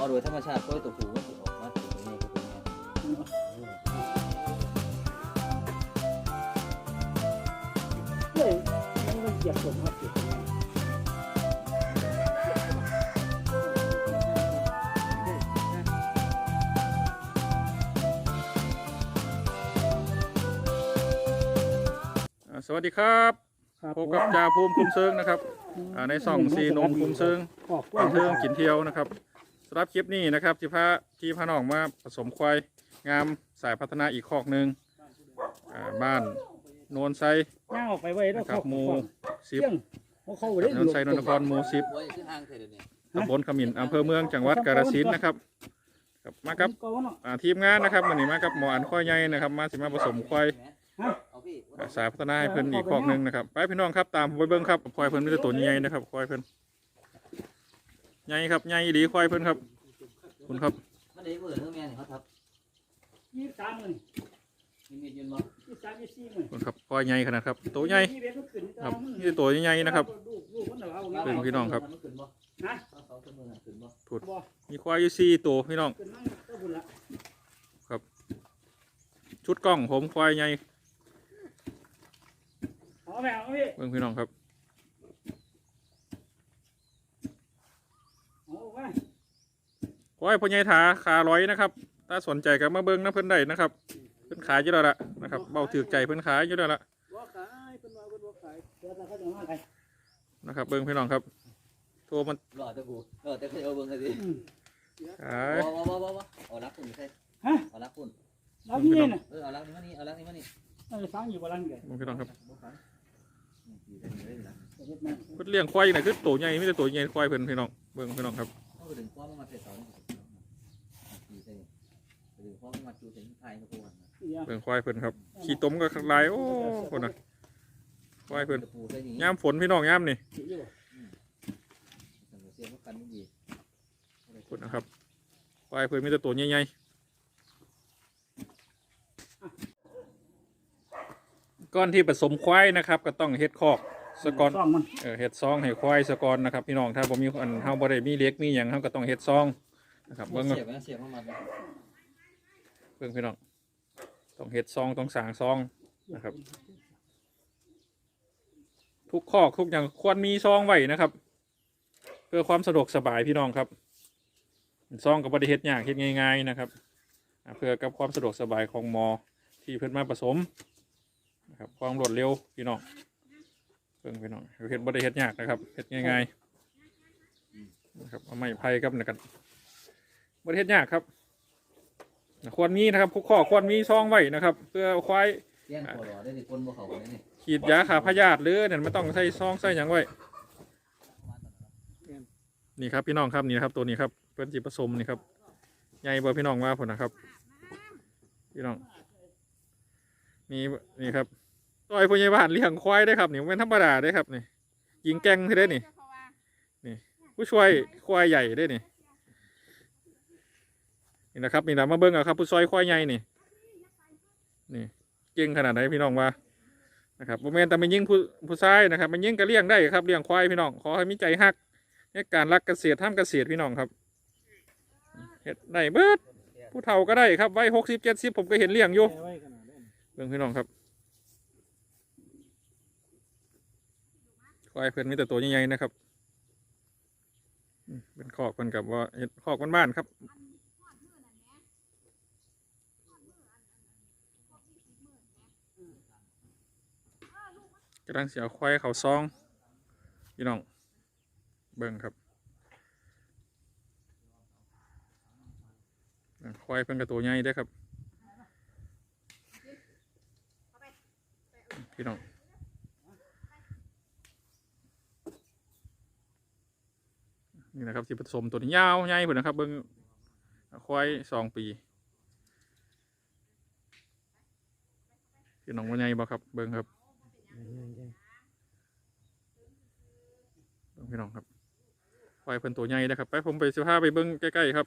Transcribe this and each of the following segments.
อโดยธรรมชาติก็ตัวผู้มันสิออกมาตัวนี้ก็เป็นไงเฮ้ยมันเหยียบผมครับเหยียบผมอ่าสวัสดีครับครับพบกับจ่าภูมิคุมเซิงนะครับอ่าในส่องซีนมคุมเซิงออกกคุล้วยมเซิงกินเที่ยวนะครับ สำหรับคลิปนี้นะครับที่พาที่พาน้องมาผสมควายงามสายพัฒนาอีกคอกหนึ่งอ่าบ้านโนนไซย่างออกไปไว้แล้วนะครับหมูสิบเที่ยงเขาเข้าไปได้โนนไซนนทครหมูสิบโอ้ยคือห่างเท่เดี๋ยวนี้ตำบลขมิ้นอำเภอเมืองจังหวัดกาฬสินธุ์นะครับครับมากับก็เนาะอ่าทีมงานนะครับวันนี้มากับหมออันควายใหญ่นะครับมาสิมาผสมควายเอาพี่ อ่าสายพัฒนาให้เพิ่นอีกคอกหนึ่งนะครับไปพี่น้องครับตามผมไปเบิ้งครับควายเพิ่นมีแต่ตัวใหญ่นะครับควายเพิ่น ใหญ่ครับใหญ่ดีควายเพิ่นครับขอบคุณครับมันได้เบื่อเรื่องแม่นี่เขาทับยี่สิบสามหมื่นมีมีดยืนบ่ยี่สิบสามยี่สิบสี่หมื่นขอบคุณครับควายใหญ่ขนาดครับตัวใหญ่ยี่สิบเอ็ดมันขึ้นครับนี่ตัวใหญ่ๆนะครับ ลูกลูกมันเอาเป็นพี่น้องครับมันขึ้นบ่นะเขาเขาขึ้นมือน่ะขึ้นบ่บ่มีควายอยู่สี่ตัวพี่น้อง ขึ้นนั่งก็บุญละชุดกล้องผมควายใหญ่เอาไปเอาพี่เบิ่งพี่น้องครับ เอาไปควายพ่อใหญ่ถาขาร้อยนะครับ ถ้าสนใจก็มาเบิ่งนะเพิ่นได้นะครับ เพิ่นขายอยู่แล้วล่ะนะครับ เบาถือใจเพิ่นขายอยู่แล้วล่ะบ่ขายเป็นว่าเป็นบ่ขายเดี๋ยวเขาจะมาขายนะครับ เบิ่งพี่น้องครับโทรมันรอแต่กูรอแต่เคยเอาเบิ่งกันสิอืมขายบ่บ่บ่บ่บ่เอารักคุณใช่ฮะเอารักคุณแล้วนี่น่ะเออเอารักนี่มานี่เอารักนี่มานี่เออฟังอยู่บ่ลังเกิดเบิ่งพี่น้องครับบ่ฟังนี่ดีได้ดีได้นะเฮ็ดแม่งเพิ่นเลี้ยงควายนี่คือตัวใหญ่มีแต่ตัวใหญ่ควายเพิ่นพี่น้องเบิ่งพี่น้องครับ เอดึงความมันมาใส่เสาดีใส่ดึงความมันมาจูใส่ทยกับพวกนั้นเดี๋ยวเบิ่งควายเพิ่นครับ ขี้ต้มก็ลายโอ้คนน่ะควายเพิ่นปูใส่ามฝนพี่น้องยามนี่คนนะครับควายเพิ่นมีแต่ตัวใหญ่ๆก้อนที่ผสมควายนะครับ ก็ต้องเฮ็ดคอก สกอนซ่องมันเออเฮ็ดซองให้ควายสกอนนะครับพี่น้องถ้าบ่มีอันเฮาบ่ได้มีเล็กมีหยังเฮาก็ต้องเฮ็ดซองนะครับเบิ่งเสียบนะเสียบมันเบิ่งพี่น้องต้องเฮ็ดซองต้องสร้างซองนะครับ ทุกคอกทุกอย่างควรมีซองไว้นะครับ เพื่อความสะดวกสบายพี่น้องครับซองกับบริเฮ็ดยากเฮ็ดง่าย ๆนะครับอ่าเพื่อกับความสะดวกสบายของหมอที่เพิ่นมาผสมนะครับความรวดเร็วพี่น้อง เพิ่งพี่น้องเฮ็ดบริเฮ็ดยากนะครับเฮ็ดง่ายๆนะครับเอาไม้ไผ่กับนี่กันบริเฮ็ดยากครับควรมีนะครับทุกข้อควรมีซองไว้นะครับ เพื่อควายเสียงคอรอได้ดิคนบ่เขาคนนี้ฉีดยาขาพยาธิหรือเนี่ยไม่ต้องใส่ซองใส่หยังไว้นี่ครับพี่น้องครับนี่นะครับตัวนี้ครับเป็นจีผสมนี่ครับใหญ่บ่พี่น้องว่าผลนะครับ พี่น้องนี่นี่ครับ ต่อยพยาบาลเลี้ยงควายได้ครับนี่เป็นธรรมดาได้ครับนี่ยิงแกงได้นี่นี่ ผู้ช่วยควายใหญ่ได้นี่นี่นะครับนี่นะมาเบิ้งเอาครับ ผู้ช่วยควายใหญ่นี่นี่เก่งขนาดไหนพี่น้องว่านะครับโมเมนแต่ไมันยิงผู้ผู้ชายนะครับมันยิงก็เลี้ยงได้ครับเลี้ยงควายพี่น้องขอให้มีใจฮักในการรักเกษตรทำเกษตรพี่น้องครับเห็ดได้เบิดผู้เฒ่าก็ได้ครับไว้หกสิบเจ็ดสิบผมก็เห็นเลี้ยงอยู่ไว้ขนาดนั้นเรื่องพี่น้องครับ ควายเพื่อนมีแต่ตัวใหญ่ๆนะครับเป็นคอกมันกับว่าเห็ดคอกบ้านๆครับกำลังเสียควายเขาซองพี่น้องเบิ่งครับควายเป็นกระตัวใหญ่เด้ครับพี่น้อง นี่นะครับที่ผสมตัวนี้ยาวใหญ่พุ่นนะครับเบิ้งควายสองปีพี่น้องว่าใหญ่บ่ครับเบิ้งครับเบิ่งพี่น้องครับควายเพิ่นตัวใหญ่นะครับไปผมไปสิพาไปเบิ้งใกล้ๆครับ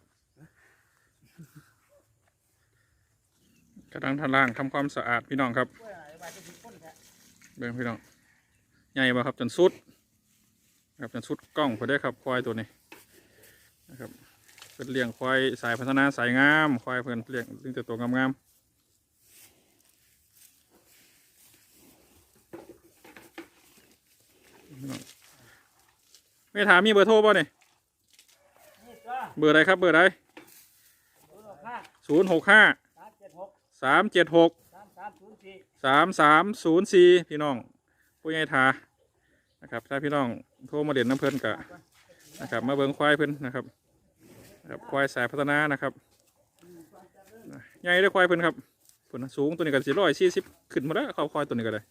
กำลังทำล่างทำความสะอาดพี่น้องครับเบิ่งพี่น้องใหญ่บ่ครับจนสุด ครับจนสุดกล้องพอได้ครับควายตัวนี้นะครับเพิ่นเลี้ยงควายสายพัฒนาสายงาม ควายเพิ่นเลี้ยงเลี้ยงแต่ตัวงามๆไม่ถามมีเบอร์โทรป่ะเนี่ยนี่จ้าเบอร์อะไรครับเบอร์อะไรเบอร์ห้าศูนย์หกห้าสามเจ็ดหกสามเจ็ดหกสามสามศูนย์สี่สามสามศูนย์สี่พี่น้องผู้ใหญ่ทา นะครับ ถ้าพี่น้องโทรมาเด่นน้ำเพลินกะนะครับ มาเบิ้งควายเพิ่นนะครับครับควายสายพัฒนานะครับใหญ่ได้ควายเพิ่นครับเพิ่นสูงตัวนี้ก็สี่ร้อยสี่สิบขึ้นมาแล้วเขาควายตัวนี้ก็เลย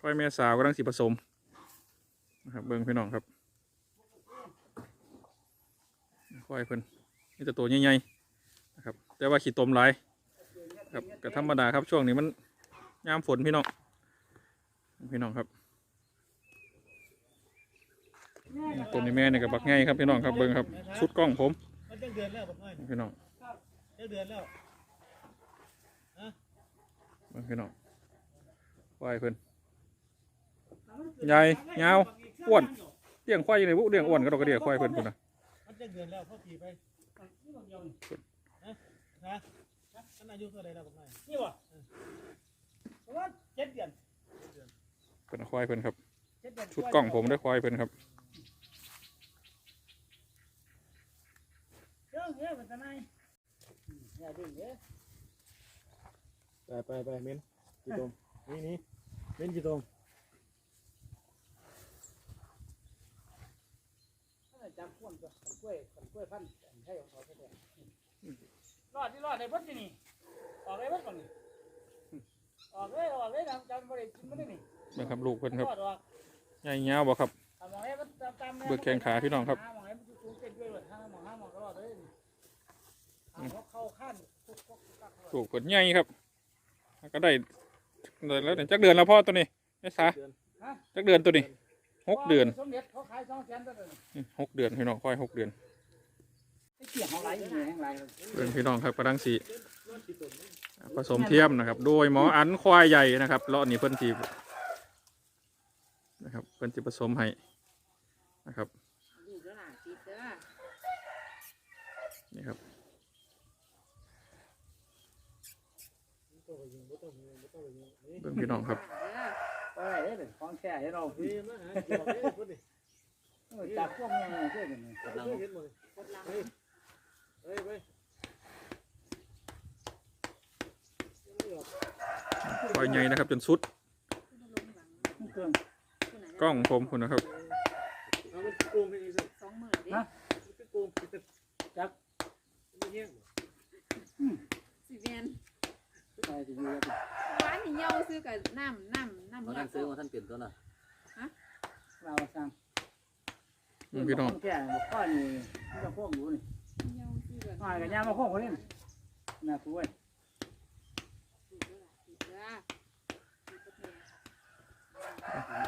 ควายแม่สาวกำลังสีผสมนะครับเบิ้งพี่น้องครับควายเพิ่นนี่แต่ตัวใหญ่ๆนะครับ แต่ว่าขี้ตมหลายครับก็ธรรมดาครับช่วงนี้มันยามฝนพี่น้องพี่น้องครับ ตัวนี้แม่เนี่ยกับบักไงครับพี่น้องครับเบิ้งครับชุดกล้องผมมันจะเดือนแล้วผมน้อยพี่น้องจะเดือนแล้วเบิ้งพี่น้องควายเพิ่นใหญ่ยาวอ้วนเลี้ยงควายอยังไงบุเลี้ยงอ้วนก็ดอกกระเดียควายเพิ่นพุ่นนะมันจะเดือนแล้วพ่อขี่ไปนะนะท่านอายุเท่าไรแล้วผมน้อยนี่วะประมาณเจ็ดเดือนเพิ่นเอาควายเพิ่นครับเจ็ดเดือนชุดกล้องผมได้ควายเพิ่นครับ เยอะเยอะเป็นทนายอย่าดึงเยอะไปไปไปเม้นกี่ตรงนี่นี่เม้นกี่ตรงจำพ่วงตัวขันกล้วยขันกล้วยพันใช่ของเขาแท้ๆรอดที่รอดในพ้นที่นี่ออกเลยพ้นก่อนนี่ออกเลยออกเลยจำจำไม่ได้กินไม่ได้นี่เบิ่งครับลูกเพิ่นครับอดออกใหญ่ยาวบ่ครับเอามองให้มันตามๆเบิกแข้งขาพี่น้องครับ หามองให้มันสูงเต้นด้วยเลยห้ามองห้ามองก็รอดเลยเอาหัวเข้าขั้นทุกข์กักๆลูกเพิ่นใหญ่ครับก็ได้ได้แล้วเนี่ยจักเดือนแล้วพ่อตัวนี้แม่สาจักเดือนตัวนี้หกเดือนสมเด็จเขาขายสองแสนตัวเลยอืมหกเดือนพี่น้องควายหกเดือนไอ้เกี่ยของไรอยู่ไหนของไรเพื่อนพี่น้องครับกระดังสีผสมเทียมนะครับ โดยหมออันควายใหญ่นะครับเลาะนี่เพิ่นทีนะครับเพิ่นจะผสมให้นะครับดูเด้อล่ะติดเด้อนี่ครับ ต้องไปยิงไม่งพี่น้องครับเด้อไปได้เลยของแท้ให้เรานี่จากพวกนี้เพื่อนกันกำลังเห็นหมดกดหลังเฮ้ยเฮ้ยไปควายใหญ่นะครับจนสุด กล้องผมคุณนะครับสองหมื่นดิมักไปแต่จัก ไม่แห้ง สิเวียน ไปจะอยู่หวานนี่เหยาซื้อกับน้ำน้ำน้ำมาเลือท่าดนซื้อมาท่านเปลี่ยนตัวน่ะเราสั่งเพื่อนพี่น้องแก่ข้อนี่จะพวกอยู่นี่เหยาซื้อกับมากันยามาพวกคนนี้น่าคุยดูเด้อล่ะติดเด้อติดกับแม่ดูแม่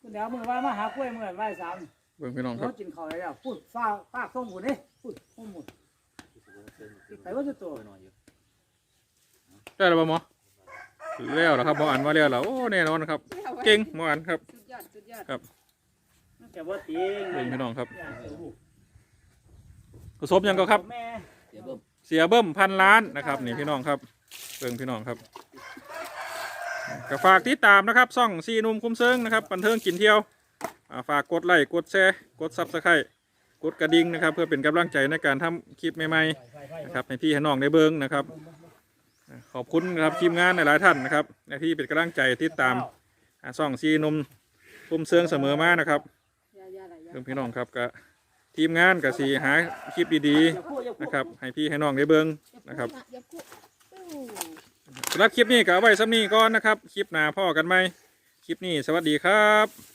คุณเดี๋ยวมือว่ามาหากล้วยมือไหว้สาม เพื่อนพี่น้องครับเขากินข้าวแล้วพูดฟ้าฟ้าส้มหมดนี่พูดส้มหมดไปว่าจะตัวนอนอยู่ได้แล้วป่ะหมอแล้วเหรอครับหมออันว่าแล้วเหรอโอ้แน่นอนครับ เก่งหมออันครับสุดยอดสุดยอดแต่ว่าตีเพื่อนพี่น้องครับผสมยังก็ครับ แม่เดี๋ยวเบิ่มเสียเบิ้มพันล้านนะครับนี่พี่น้องครับเบิ่งพี่น้องครับก็ฝากติดตามนะครับซ่องซีหนุ่มคุ้มเซิงนะครับบันเทิงกินเที่ยวอ่า ฝากกดไลค์กดแชร์กดซับสไครต์กดกระดิ่งนะครับ เพื่อเป็นกำลังใจในการทำคลิปใหม่ๆนะครับให้พี่ให้น้องได้เบิ้งนะครับขอบคุณนะครับทีมงานหลายๆท่านนะครับที่เป็นกำลังใจติดตามอ่องซีนมคุ้มเซิงเสมอมานะครับยายาอะไรยาเบิ่งพี่น้องครับก็ทีมงานก็สีหาคลิปดีๆนะครับให้พี่ให้น้องได้เบิ้งนะครับสำหรับคลิปนี้ก็ไว้ซ้ำนี้ก่อนนะครับ คลิปหน้าพ่อกันไหมคลิปนี้สวัสดีครับ